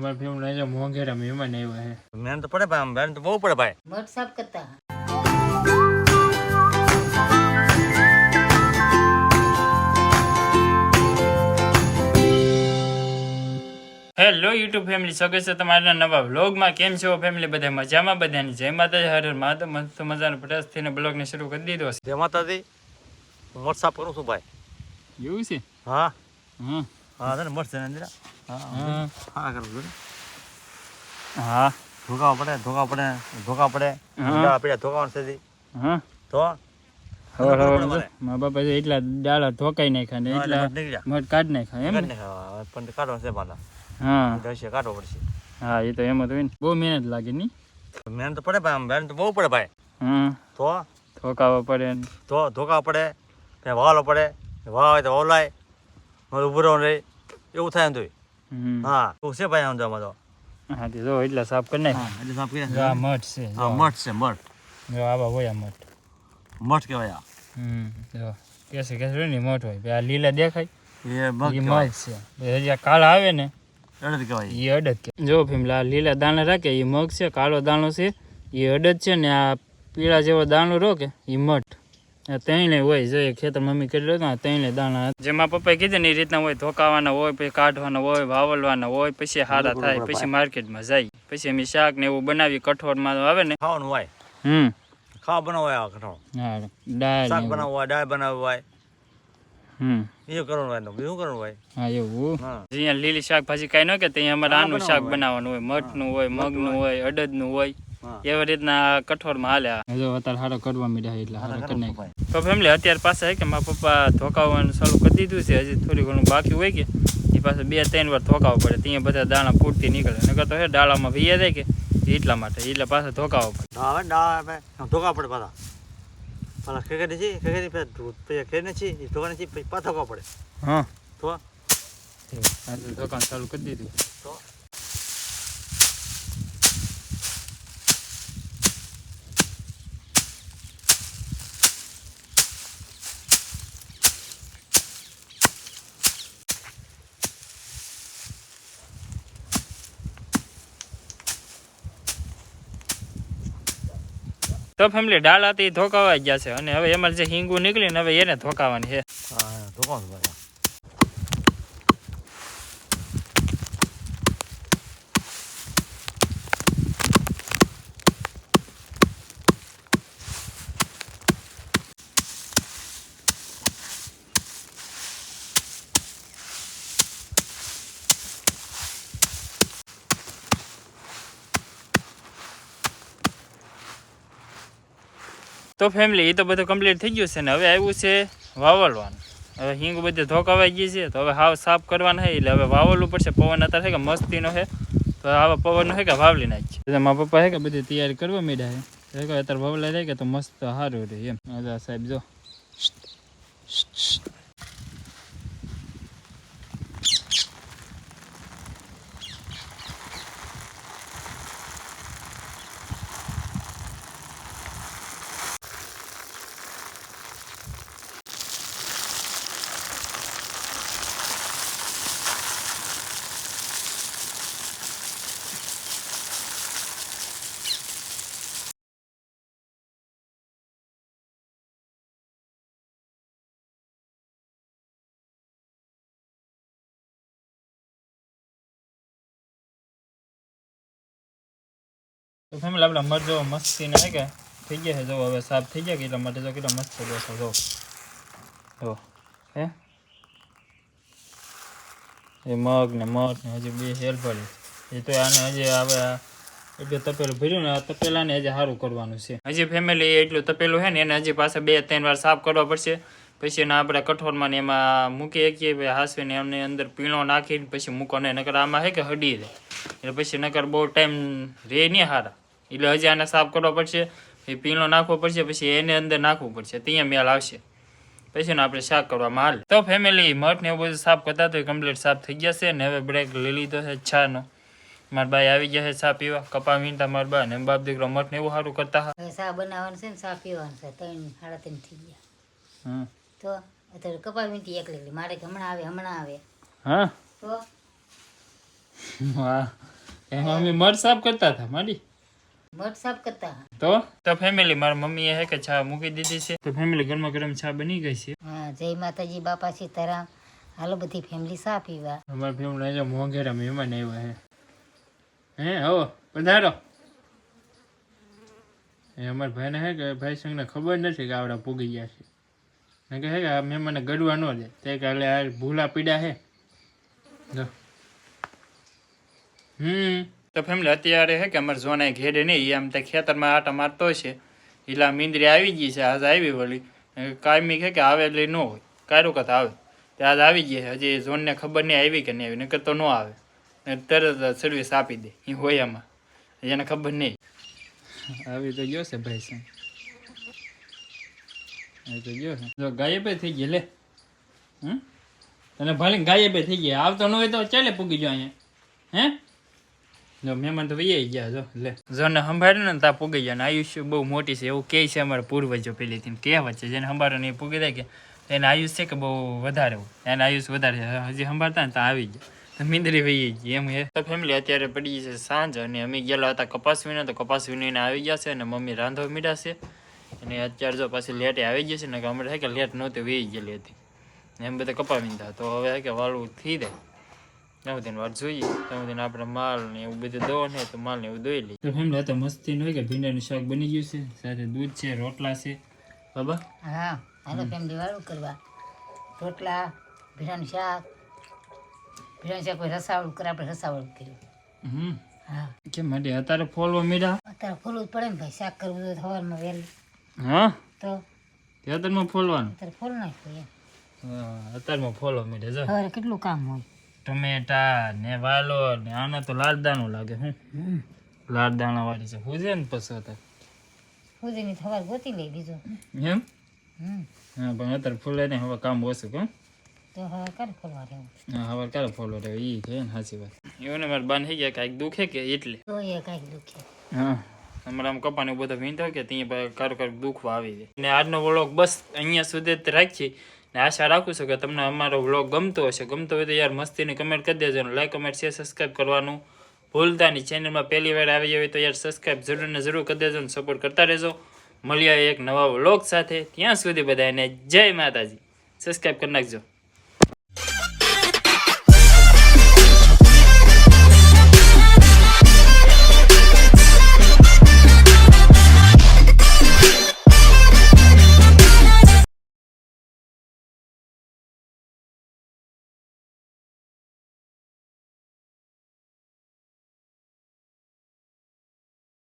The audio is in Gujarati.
અમારે ફેમિલી આજે મોંઘેરા મહેમાન આવ્યા છે મહેનત તો પડે ભાઈ આમ મહેનત તો બહુ પડે ભાઈ. સાફ કરતા. હેલો યુટ્યુબ ફેમિલી સ્વાગત છે તમારા નવા વ્લોગમાં. કેમ છો ફેમિલી બધા મજામાં? બધાની જય માતાજી. હર હર માતા મસ્ત મજાનો પટાસ થઈને બ્લોગને શરૂ કરી દીધો છે. જય માતાજી. હું સાફ કરું છું ભાઈ. એવું છે? હા. હમ. હા ને છે ને અંદર હા. હા કરું પડે ધોકા પડે. ધોકા પડે. ડાળા છે હા. તો? મા બાપા એટલા ડાળા ઠોકાઈ નાખ્યા ને એટલા મઠ નીકળ્યા. નાખ્યા એમ કાઢ ને. પણ છે મારા હા. દસે કાઢવો પડશે. હા એ તો એમ હોય ને. બહુ મહેનત લાગે ની. મહેનત તો પડે ભાઈ મહેનત તો બહુ પડે ભાઈ. હા. તો? પડે તો? ધોકાવા પડે વાલો પડે વાવ હોય તો ઓલાય ઉભરો ઉભું રહે. એવું થાય ને તોય. હા તો છે ભાઈ આમ તો. તો હા તે જો એટલા સાફ કરી નાખ. હા એટલે સાફ કરી નાખ. આ મઠ છે હા મઠ છે મઠ. જો આવા હોય આ મઠ. મઠ કહેવાય આ. હમ જો. કેસે કેસે ને મઠ હોય. આ લીલા દેખાય. એ કહેવાય. મધ છે. હજી કાળ કાળા આવે ને અડદ કહેવાય. એ અડદ કે. જો ભીમલા લીલા દાણા રાખે એ મગ છે કાળો દાણો છે એ અડદ છે ને આ પીળા જેવો દાણો રોકે એ મઠ. આ હોય જો ખેતર મમ્મી કરી લેતા ત્રણે દાણા જેમાં પપ્પાએ કીધું ને એ રીતના હોય ધોકાવાના હોય પછી કાઢવાના હોય વાવલવાના હોય પછી હારા થાય પછી માર્કેટમાં જાય. પછી અમે શાક ને એવું બનાવી કઠોળમાં આવે ને. ખાવાનું હોય? હમ. ખાવા બનાવવા આવે કઠોળ? હા દાળ શાક બનાવવા હોય દાળ બનાવવા હોય? હમ. બીજું કરવાનું હોય બીજું કરવાનું હોય? હા એવું. હા. લીલી શાકભાજી કાંઈ ન કે ત્યાં અમારે આનું શાક બનાવવાનું હોય. હોય મઠનું હોય મગનું હોય અડદનું હોય. હા એવી રીતના કઠોળમાં હાલ્યા. જો અત્યારે હારો કરવા મીડ્યા એટલે હારો કરી નાખ્યો. તો ફેમિલી અત્યારે પાસે હે કે મારા પપ્પા ધોકાવવાનું ચાલુ કરી દીધું છે હજી થોડી ઘણું બાકી હોય કે એ પાસે બે ત્રણ વાર ધોકાવવું પડે ત્યાં બધા દાણા ફૂટતી નીકળે. નકર તો હે ડાળામાં વૈયા જાય કે એટલા માટે એટલે પાસે ધોકાવવા પડે. ધોકા પડે પાછા. પાછા ખેકડી છે ખેકડી પછી ખેર નથી ખેડીને છે એ ધોકાને છે પછી પાછા પડે. હા. તો દુકાન ચાલુ કરી દીધું. તો તો ફેમિલી ડાળ હતી ધોકાવાઈ ગયા છે. અને હવે એમાં જે હિંગુ નીકળી ને હવે એને ધોકાવાની છે. ધોકાવાનું ભાઈ તો ફેમિલી એ તો બધું કમ્પ્લીટ થઈ ગયું છે ને હવે આવ્યું છે વાવલવાનું. હવે હિંગ બધે ધોકાવાઈ ગઈ છે, તો હવે હાવ સાફ કરવાના છે, એટલે હવે વાવલવું પડશે. પવન અત્યારે છે કે મસ્તીનો છે, તો આવા પવનનો છે કે વાવલી નાખી એટલે મારા પપ્પા છે કે બધી તૈયારી કરવા માંડ્યા છે. અત્યારે વાવલા રહે કે તો મસ્ત સારું રહે એમ. સાહેબ, જો. તો ફેમિલી આપણા મરજો જો મસ્તીને છે કે થઈ ગયા છે જો હવે સાફ થઈ ગયા કે એટલા માટે જો કેટલા મસ્ત બેસો જો જો હે એ મગ ને મઠ ને હજી બે હેલ પડી એ તો આને હજી હવે આ એટલું તપેલું ભર્યું ને આ તપેલાને હજી સારું કરવાનું છે હજી ફેમિલી એટલું તપેલું છે ને, એને હજી પાછા બે ત્રણ વાર સાફ કરવા પડશે. પછી એના આપણે કઠોળમાં ને એમાં મૂકી શકીએ, પછી હાસવીને એમને અંદર પીણો નાખીને પછી મૂકો ને નકર આમાં છે કે હડી જાય એટલે પછી નકર બહુ ટાઈમ રહે નહીં હારા. એટલે હજી આને સાફ કરવો પડશે પછી પીણો નાખવો પડશે પછી એને અંદર નાખવું પડશે. ત્યાં મેલ આવશે. પછી આપણે શાક કરવામાં હાલ. તો ફેમિલી મઠ ને એવું બધું સાફ કરતા તો કમ્પ્લીટ સાફ થઈ ગયા છે. ને હવે બ્રેક લઈ લીધો છે છાનો. મારા બાઈ આવી ગયા છે ચા પીવા. કપા વીણતા મારા બા ને બાપ દીકરો મઠ ને એવું સારું કરતા હા ચા બનાવવાનું છે ને ચા પીવાનું છે. ત્રણ સાડા ત્રણ થઈ ગયા. હમ. તો અત્યારે કપાળ વીંટી એકલી એકલી મારે હમણાં આવે હમણાં આવે. હા? તો? હા એમાં અમે મઠ સાફ કરતા હતા મારી? સાફ તો? તો ફેમિલી મારા મમ્મીએ હે કે ચા મૂકી દીધી છે. તો ફેમિલી ગરમા ગરમ ચા બની ગઈ છે. હા જય માતાજી બાપા સીતારામ. હાલો બધી ફેમિલી સા પીવા. અમારા ફેમિલી આજે મોંઘેરા મહેમાન આવ્યા હે. હે હો પધારો. એ અમારા ભાઈને હે કે ભાઈ સંગને ખબર નથી કે આવડા પૂગી ગયા છે. ને કે હે કે આ મહેમાનને ગડવા ન દે. તે કે એટલે આ ભૂલા પીડા હે. જો. હમ. તો ફેમિલી, અત્યારે હે કે અમારે ઝોને ઘેડે નહીં આમ તે ખેતરમાં આટા મારતો છે. ઈલા મીંદરી આવી ગઈ છે, આજ આવી વળી. કાયમી છે કે આવે એટલે ન હોય. કાયરો કથ આવે. તે આજ આવી ગઈ છે, હજી ઝોનને ખબર નહીં આવી કે નહીં આવી, નકર તો ન આવે. તરત સર્વિસ આપી દે એ હોય એમાં એને ખબર નહીં. આવી તો ગયો છે ભાઈ સાહેબ. આવી તો ગયો છે. જો ગાયબ થઈ ગઈ લે. હમ? તને ભલે ગાયબે થઈ ગઈ, આવતો ન હોય તો ચાલે પૂગી જો અહીંયા. હે? જો, મહેમાન તો વહી ગયા, જો, લે. જોને સંભાળ્યું ને ત્યાં પૂગી ગયા ને આયુષ્ય બહુ મોટી છે, એવું કહે છે અમારા પૂર્વજો પેલીથી કહેવત છે, જેને સંભાળે ને એ પૂગી જાય કે એને આયુષ છે કે બહુ વધારે એને આયુષ વધારે છે, હજી સંભાળતા ને તો આવી ગયા. મિંદરી વહી ગઈ, એમ હે. તો ફેમિલી અત્યારે પડી છે સાંજ અને અમે ગયેલા હતા કપાસ વિના તો કપાસ વીણીને આવી ગયા છે અને મમ્મી રાંધો મીડા છે. અને અત્યારે જો પાછી લેટે આવી ગઈ છે ને કે અમે કે લેટ નહોતી વહી ગયેલી હતી. એમ બધા કપા વીંધા તો હવે કે વાળું થઈ જાય. ત્યાં સુધી વાત જોઈએ. ત્યાં સુધી આપણે માલ ને એવું બધું દો ને તો માલ ને એવું દોઈ લઈએ. તો ફેમિલી તો મસ્તી હોય કે ભીંડાનું શાક બની ગયું છે. સાથે દૂધ છે રોટલા છે. બાબા? હા હાલો ફેમિલી વાળું કરવા? રોટલા ભીડાનું શાક. ભીડાનું શાક કોઈ રસાવાળું કરે આપણે રસાવાળું કર્યું હમ. હા. કેમ માટે અત્યારે ફોલવા મીડા? અત્યારે ફોલવું જ પડે ને ભાઈ. શાક કરવું તો સવારમાં વહેલું. હા? તો? અત્યારમાં ફોલવાનું? અત્યારે ફોલ નાખ્યું અત્યારમાં ફોલવા મીડા જો. કેટલું કામ હોય? ટમેટા ને વાલો ને આને તો લાલદાણું લાગે હું? લાલદાણા વાળી છે. હુજે ને પછી હતા હુજે ની થવા ગોતી લઈ બીજો. એમ? હા પણ અત્યારે ફૂલે ને હવે કામ ઓછું કેમ તો હવે ક્યારે ફોલવા રહેવું. હા હવે ક્યારે ફોલો રહે ઈ છે ને સાચી વાત. એવું ને મારે બાન થઈ ગયા કાંઈક દુખે કે એટલે? તો એ કાંઈક દુખે. હા. અમારા આમ કપાને બધો વીંધો કે ત્યાં કારો કારો દુખવા આવી જાય. ને આજનો વ્લોગ બસ અહીંયા સુધી જ રાખીએ. ને આશા રાખું છું કે તમને અમારો વ્લોગ ગમતો હશે. ગમતો હોય તો યાર મસ્તીની કમેન્ટ કરી દેજો ને લાઈક કમેન્ટ શેર સબસ્ક્રાઈબ કરવાનું ભૂલતા નહીં. ચેનલમાં પહેલી વાર આવી હોય તો યાર સબસ્ક્રાઈબ જરૂર ને જરૂર કરી દેજો ને સપોર્ટ કરતા રહેજો. મળ્યા એક નવા વ્લોગ સાથે. ત્યાં સુધી બધાને જય માતાજી. સબસ્ક્રાઈબ કરી નાખજો.